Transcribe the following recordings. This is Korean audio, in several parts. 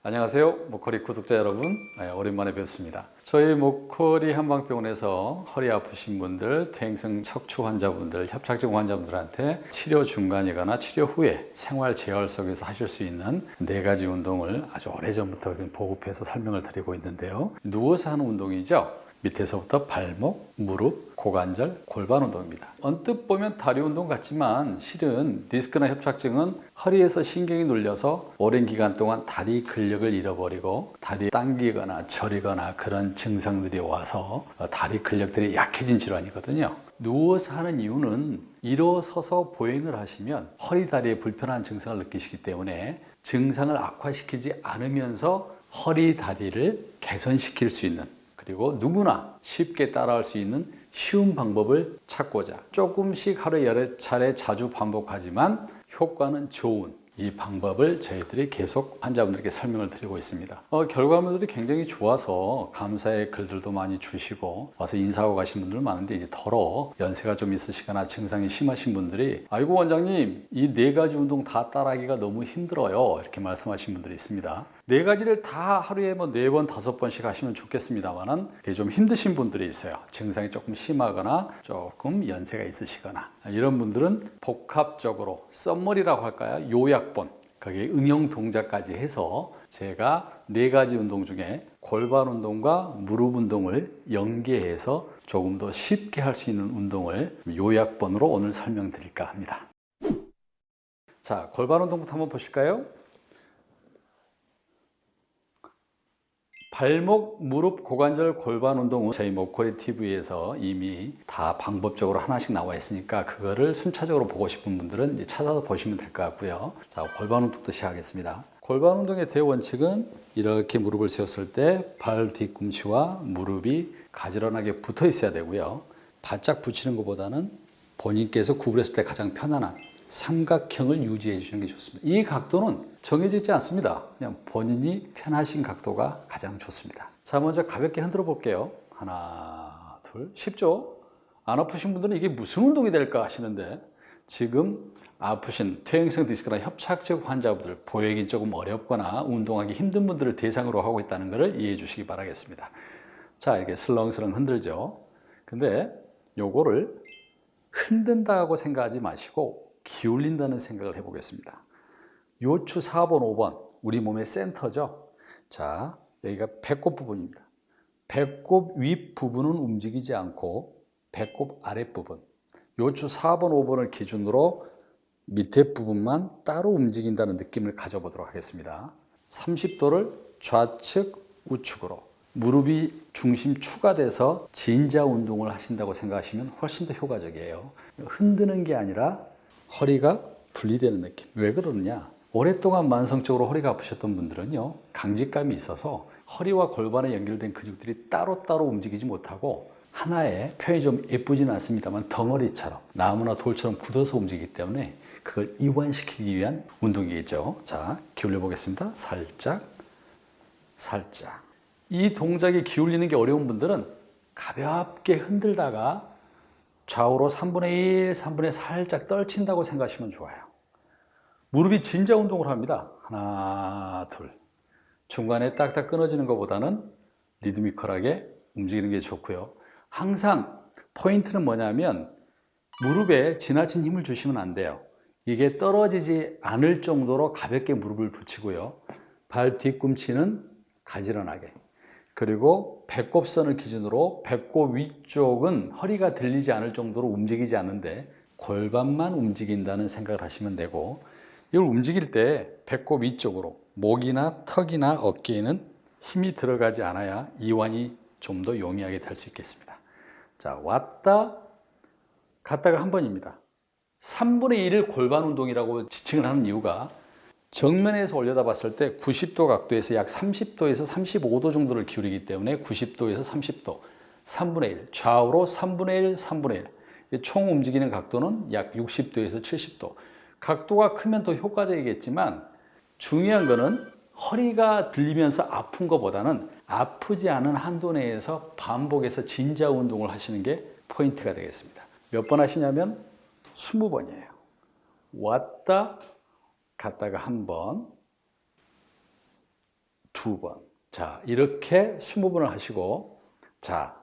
안녕하세요. 목걸이 구독자 여러분. 네, 오랜만에 뵙습니다. 저희 목걸이 한방병원에서 허리 아프신 분들, 퇴행성 척추 환자분들, 협착증 환자분들한테 치료 중간이거나 치료 후에 생활 재활 속에서 하실 수 있는 네 가지 운동을 아주 오래전부터 보급해서 설명을 드리고 있는데요. 누워서 하는 운동이죠. 밑에서부터 발목, 무릎, 고관절, 골반 운동입니다. 언뜻 보면 다리 운동 같지만 실은 디스크나 협착증은 허리에서 신경이 눌려서 오랜 기간 동안 다리 근력을 잃어버리고 다리 당기거나 저리거나 그런 증상들이 와서 다리 근력들이 약해진 질환이거든요. 누워서 하는 이유는 일어서서 보행을 하시면 허리 다리에 불편한 증상을 느끼시기 때문에 증상을 악화시키지 않으면서 허리 다리를 개선시킬 수 있는 그리고 누구나 쉽게 따라할 수 있는 쉬운 방법을 찾고자 조금씩 하루에 여러 차례 자주 반복하지만 효과는 좋은 이 방법을 저희들이 계속 환자분들께 설명을 드리고 있습니다. 어, 결과물들이 굉장히 좋아서 감사의 글들도 많이 주시고 와서 인사하고 가신 분들 많은데 이제 덜어 연세가 좀 있으시거나 증상이 심하신 분들이 아이고 원장님 이 네 가지 운동 다 따라하기가 너무 힘들어요 이렇게 말씀하신 분들이 있습니다. 네 가지를 다 하루에 뭐 네 번 다섯 번씩 하시면 좋겠습니다만은 그게 좀 힘드신 분들이 있어요. 증상이 조금 심하거나 조금 연세가 있으시거나 이런 분들은 복합적으로 썸머리라고 할까요? 요약본 거기에 응용 동작까지 해서 제가 네 가지 운동 중에 골반 운동과 무릎 운동을 연계해서 조금 더 쉽게 할 수 있는 운동을 요약본으로 오늘 설명드릴까 합니다. 자, 골반 운동부터 한번 보실까요? 발목, 무릎, 고관절, 골반 운동은 저희 목걸이 TV에서 이미 다 방법적으로 하나씩 나와 있으니까 그거를 순차적으로 보고 싶은 분들은 찾아서 보시면 될 것 같고요. 자, 골반 운동부터 시작하겠습니다. 골반 운동의 대원칙은 이렇게 무릎을 세웠을 때 발 뒤꿈치와 무릎이 가지런하게 붙어 있어야 되고요. 바짝 붙이는 것보다는 본인께서 구부렸을 때 가장 편안한 삼각형을 유지해 주시는 게 좋습니다. 이 각도는 정해져 있지 않습니다. 그냥 본인이 편하신 각도가 가장 좋습니다. 자, 먼저 가볍게 흔들어 볼게요. 하나, 둘, 쉽죠? 안 아프신 분들은 이게 무슨 운동이 될까 하시는데 지금 아프신 퇴행성 디스크나 협착증 환자분들, 보행이 조금 어렵거나 운동하기 힘든 분들을 대상으로 하고 있다는 것을 이해해 주시기 바라겠습니다. 자, 이렇게 슬렁슬렁 흔들죠. 근데 요거를 흔든다고 생각하지 마시고 기울인다는 생각을 해보겠습니다. 요추 4번, 5번, 우리 몸의 센터죠. 자, 여기가 배꼽 부분입니다. 배꼽 윗 부분은 움직이지 않고 배꼽 아랫 부분, 요추 4번, 5번을 기준으로 밑에 부분만 따로 움직인다는 느낌을 가져보도록 하겠습니다. 30도를 좌측, 우측으로 무릎이 중심 추가돼서 진자 운동을 하신다고 생각하시면 훨씬 더 효과적이에요. 흔드는 게 아니라 허리가 분리되는 느낌. 왜 그러느냐? 오랫동안 만성적으로 허리가 아프셨던 분들은요, 강직감이 있어서 허리와 골반에 연결된 근육들이 따로따로 움직이지 못하고 하나의 표현이 좀 예쁘지는 않습니다만 덩어리처럼 나무나 돌처럼 굳어서 움직이기 때문에 그걸 이완시키기 위한 운동이겠죠. 자, 기울여 보겠습니다. 살짝, 살짝. 이 동작이 기울이는 게 어려운 분들은 가볍게 흔들다가 좌우로 3분의 1, 3분의 살짝 떨친다고 생각하시면 좋아요. 무릎이 진자 운동을 합니다. 하나, 둘. 중간에 딱딱 끊어지는 것보다는 리드미컬하게 움직이는 게 좋고요. 항상 포인트는 뭐냐면 무릎에 지나친 힘을 주시면 안 돼요. 이게 떨어지지 않을 정도로 가볍게 무릎을 붙이고요. 발 뒤꿈치는 가지런하게. 그리고 배꼽선을 기준으로 배꼽 위쪽은 허리가 들리지 않을 정도로 움직이지 않는데 골반만 움직인다는 생각을 하시면 되고 이걸 움직일 때 배꼽 위쪽으로 목이나 턱이나 어깨에는 힘이 들어가지 않아야 이완이 좀 더 용이하게 될 수 있겠습니다. 자, 왔다 갔다가 한 번입니다. 3분의 1을 골반 운동이라고 지칭을 하는 이유가 정면에서 올려다 봤을 때 90도 각도에서 약 30도에서 35도 정도를 기울이기 때문에 90도에서 30도, 3분의 1, 좌우로 3분의 1, 3분의 1. 총 움직이는 각도는 약 60도에서 70도. 각도가 크면 더 효과적이겠지만 중요한 거는 허리가 들리면서 아픈 것보다는 아프지 않은 한도 내에서 반복해서 진자 운동을 하시는 게 포인트가 되겠습니다. 몇 번 하시냐면 20번이에요. 왔다 갔다가 한 번, 두 번. 자, 이렇게 20번을 하시고, 자,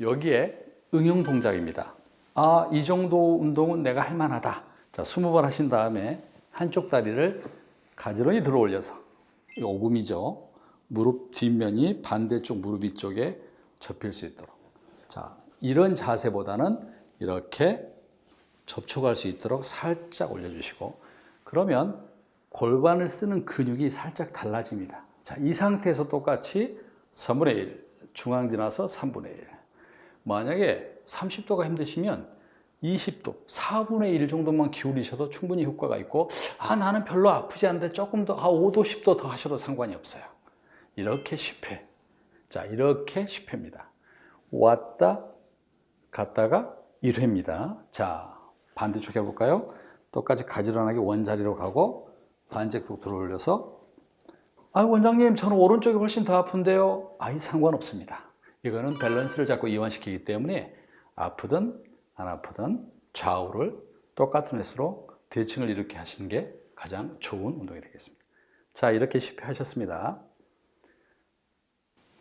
여기에 응용 동작입니다. 아, 이 정도 운동은 내가 할 만하다. 자, 20번 하신 다음에 한쪽 다리를 가지런히 들어 올려서, 이 오금이죠. 무릎 뒷면이 반대쪽 무릎 위쪽에 접힐 수 있도록. 자, 이런 자세보다는 이렇게 접촉할 수 있도록 살짝 올려주시고, 그러면 골반을 쓰는 근육이 살짝 달라집니다. 자, 이 상태에서 똑같이 3분의 1, 중앙 지나서 3분의 1. 만약에 30도가 힘드시면 20도, 4분의 1 정도만 기울이셔도 충분히 효과가 있고, 아, 나는 별로 아프지 않은데 조금 더, 아, 5도, 10도 더 하셔도 상관이 없어요. 이렇게 10회. 자, 이렇게 10회입니다. 왔다, 갔다가 1회입니다. 자, 반대쪽 해볼까요? 똑같이 가지런하게 원자리로 가고, 반대쪽 들어 올려서, 아, 원장님, 저는 오른쪽이 훨씬 더 아픈데요. 아이, 상관없습니다. 이거는 밸런스를 잡고 이완시키기 때문에 아프든 안 아프든 좌우를 똑같은 횟수로 대칭을 이렇게 하시는 게 가장 좋은 운동이 되겠습니다. 자, 이렇게 10회 하셨습니다.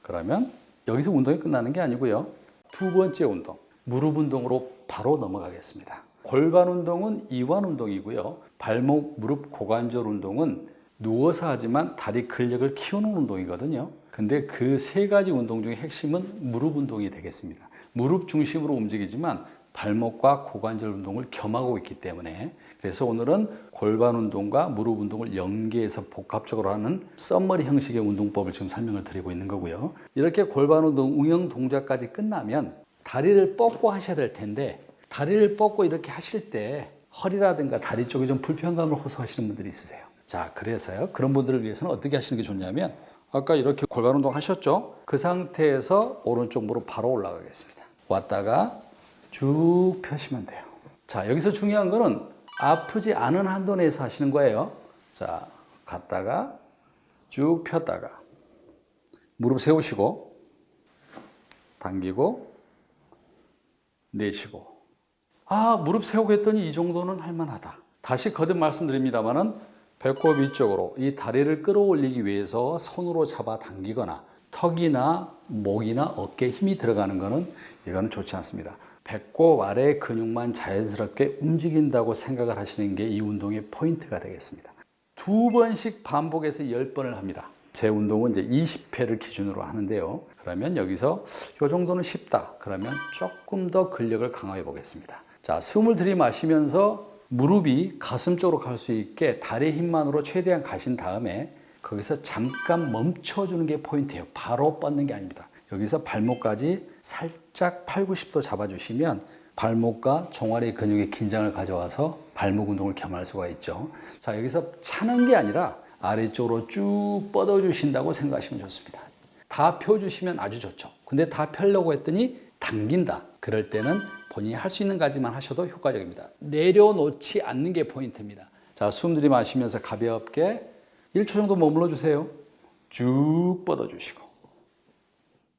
그러면 여기서 운동이 끝나는 게 아니고요. 두 번째 운동, 무릎 운동으로 바로 넘어가겠습니다. 골반 운동은 이완 운동이고요. 발목, 무릎, 고관절 운동은 누워서 하지만 다리 근력을 키우는 운동이거든요. 근데 그 세 가지 운동 중에 핵심은 무릎 운동이 되겠습니다. 무릎 중심으로 움직이지만 발목과 고관절 운동을 겸하고 있기 때문에 그래서 오늘은 골반 운동과 무릎 운동을 연계해서 복합적으로 하는 썸머리 형식의 운동법을 지금 설명을 드리고 있는 거고요. 이렇게 골반 운동 응용 동작까지 끝나면 다리를 뻗고 하셔야 될 텐데 다리를 뻗고 이렇게 하실 때 허리라든가 다리 쪽에 좀 불편감을 호소하시는 분들이 있으세요. 자, 그래서요. 그런 분들을 위해서는 어떻게 하시는 게 좋냐면 아까 이렇게 골반 운동 하셨죠? 그 상태에서 오른쪽 무릎 바로 올라가겠습니다. 왔다가 쭉 펴시면 돼요. 자, 여기서 중요한 거는 아프지 않은 한도 내에서 하시는 거예요. 자, 갔다가 쭉 폈다가 무릎 세우시고 당기고 내쉬고 아, 무릎 세우고 했더니 이 정도는 할만하다. 다시 거듭 말씀드립니다만은 배꼽 위쪽으로 이 다리를 끌어올리기 위해서 손으로 잡아 당기거나 턱이나 목이나 어깨에 힘이 들어가는 것은 이거는 좋지 않습니다. 배꼽 아래 근육만 자연스럽게 움직인다고 생각을 하시는 게 이 운동의 포인트가 되겠습니다. 두 번씩 반복해서 열 번을 합니다. 제 운동은 이제 20회를 기준으로 하는데요. 그러면 여기서 이 정도는 쉽다. 그러면 조금 더 근력을 강화해 보겠습니다. 자, 숨을 들이마시면서 무릎이 가슴 쪽으로 갈 수 있게 다리 힘만으로 최대한 가신 다음에 거기서 잠깐 멈춰주는 게 포인트예요. 바로 뻗는 게 아닙니다. 여기서 발목까지 살짝 8, 90도 잡아주시면 발목과 종아리 근육의 긴장을 가져와서 발목 운동을 겸할 수가 있죠. 자, 여기서 차는 게 아니라 아래쪽으로 쭉 뻗어주신다고 생각하시면 좋습니다. 다 펴주시면 아주 좋죠. 근데 다 펴려고 했더니 당긴다. 그럴 때는 본인이 할 수 있는 가지만 하셔도 효과적입니다. 내려놓지 않는 게 포인트입니다. 자, 숨 들이마시면서 가볍게 1초 정도 머물러 주세요. 쭉 뻗어 주시고.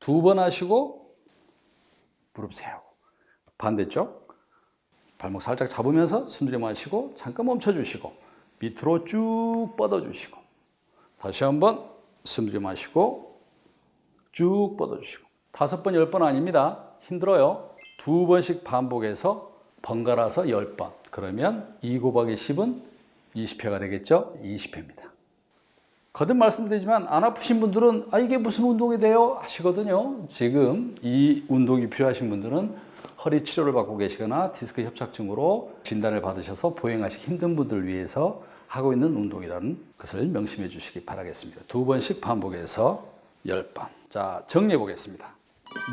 두 번 하시고 무릎 세우고. 반대쪽 발목 살짝 잡으면서 숨 들이마시고 잠깐 멈춰 주시고 밑으로 쭉 뻗어 주시고. 다시 한번 숨 들이마시고 쭉 뻗어 주시고. 다섯 번, 열 번 아닙니다. 힘들어요. 두 번씩 반복해서 번갈아서 열 번. 그러면 2 곱하기 10은 20회가 되겠죠? 20회입니다. 거듭 말씀드리지만 안 아프신 분들은 아 이게 무슨 운동이 돼요? 하시거든요. 지금 이 운동이 필요하신 분들은 허리 치료를 받고 계시거나 디스크 협착증으로 진단을 받으셔서 보행하시기 힘든 분들을 위해서 하고 있는 운동이라는 것을 명심해 주시기 바라겠습니다. 두 번씩 반복해서 10번. 자, 정리해 보겠습니다.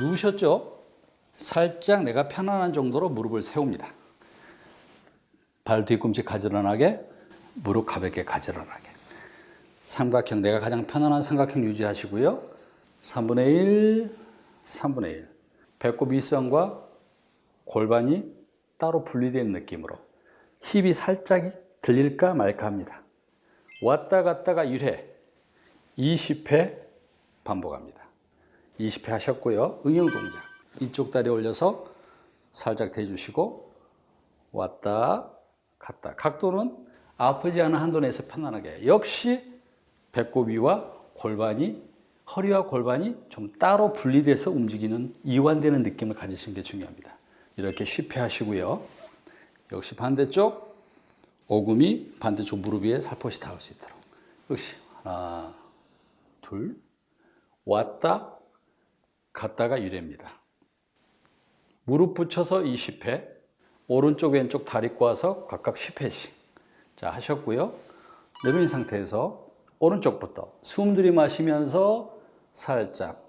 누우셨죠? 살짝 내가 편안한 정도로 무릎을 세웁니다. 발 뒤꿈치 가지런하게, 무릎 가볍게 가지런하게. 삼각형, 내가 가장 편안한 삼각형 유지하시고요. 3분의 1, 3분의 1. 배꼽 윗선과 골반이 따로 분리된 느낌으로 힙이 살짝 들릴까 말까 합니다. 왔다 갔다가 1회, 20회 반복합니다. 20회 하셨고요. 응용 동작. 이쪽 다리 올려서 살짝 대주시고 왔다 갔다. 각도는 아프지 않은 한도 내에서 편안하게. 역시 배꼽 위와 골반이 허리와 골반이 좀 따로 분리돼서 움직이는 이완되는 느낌을 가지시는 게 중요합니다. 이렇게 쉽게 하시고요. 역시 반대쪽 오금이 반대쪽 무릎 위에 살포시 닿을 수 있도록. 역시 하나, 둘, 왔다, 갔다가 유래입니다. 무릎 붙여서 20회, 오른쪽 왼쪽 다리 꼬아서 각각 10회씩. 자, 하셨고요. 내려인 상태에서 오른쪽부터 숨 들이마시면서 살짝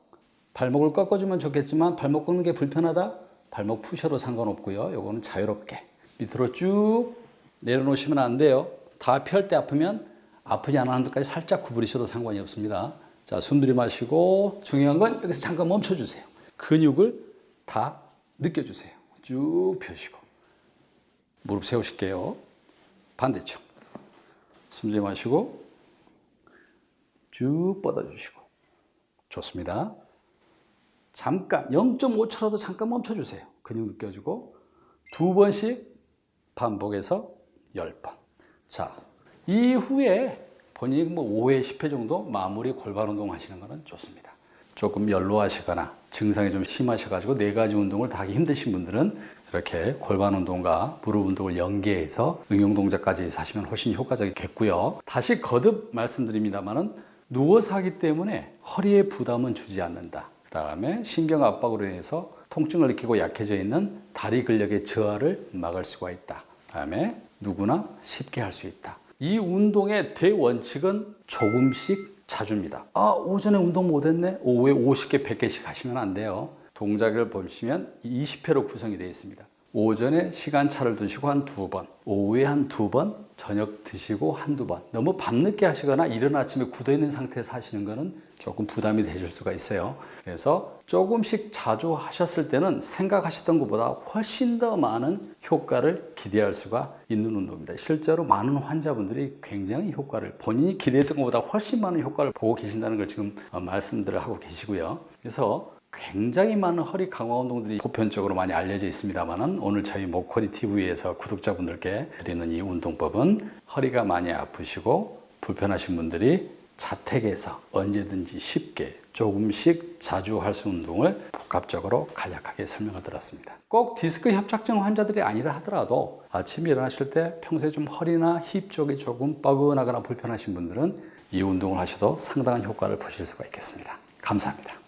발목을 꺾어주면 좋겠지만 발목 꺾는 게 불편하다? 발목 푸셔도 상관없고요. 요거는 자유롭게 밑으로 쭉 내려놓으시면 안 돼요. 다 펼 때 아프면 아프지 않은 데까지 살짝 구부리셔도 상관이 없습니다. 자, 숨 들이마시고 중요한 건 여기서 잠깐 멈춰주세요. 근육을 다 느껴주세요. 쭉 펴시고 무릎 세우실게요. 반대쪽 숨 들이마시고 쭉 뻗어주시고 좋습니다. 잠깐 0.5초라도 잠깐 멈춰주세요. 근육 느껴지고 두 번씩 반복해서 10번. 자, 이후에 본인이 뭐 5회, 10회 정도 마무리 골반 운동 하시는 거는 좋습니다. 조금 연로하시거나 증상이 좀 심하셔가지고 네 가지 운동을 다 하기 힘드신 분들은 이렇게 골반 운동과 무릎 운동을 연계해서 응용 동작까지 하시면 훨씬 효과적이겠고요. 다시 거듭 말씀드립니다만은 누워서 하기 때문에 허리에 부담은 주지 않는다. 그 다음에 신경 압박으로 인해서 통증을 느끼고 약해져 있는 다리 근력의 저하를 막을 수가 있다. 그 다음에 누구나 쉽게 할 수 있다. 이 운동의 대원칙은 조금씩 자주입니다. 아, 오전에 운동 못했네? 오후에 50개, 100개씩 하시면 안 돼요. 동작을 보시면 20회로 구성이 되어 있습니다. 오전에 시간차를 두시고 한 두 번, 오후에 한 두 번, 저녁 드시고 한두 번. 너무 밤늦게 하시거나 이른 아침에 굳어 있는 상태에서 하시는 거는 조금 부담이 되실 수가 있어요. 그래서 조금씩 자주 하셨을 때는 생각하셨던 것보다 훨씬 더 많은 효과를 기대할 수가 있는 운동입니다. 실제로 많은 환자분들이 굉장히 효과를 본인이 기대했던 것보다 훨씬 많은 효과를 보고 계신다는 걸 지금 어, 말씀들을 하고 계시고요. 그래서 굉장히 많은 허리 강화 운동들이 보편적으로 많이 알려져 있습니다만은 오늘 저희 목걸이 TV에서 구독자분들께 드리는 이 운동법은 허리가 많이 아프시고 불편하신 분들이 자택에서 언제든지 쉽게 조금씩 자주 할 수 운동을 복합적으로 간략하게 설명을 드렸습니다. 꼭 디스크 협착증 환자들이 아니라 하더라도 아침에 일어나실 때 평소에 좀 허리나 힙 쪽이 조금 뻐근하거나 불편하신 분들은 이 운동을 하셔도 상당한 효과를 보실 수가 있겠습니다. 감사합니다.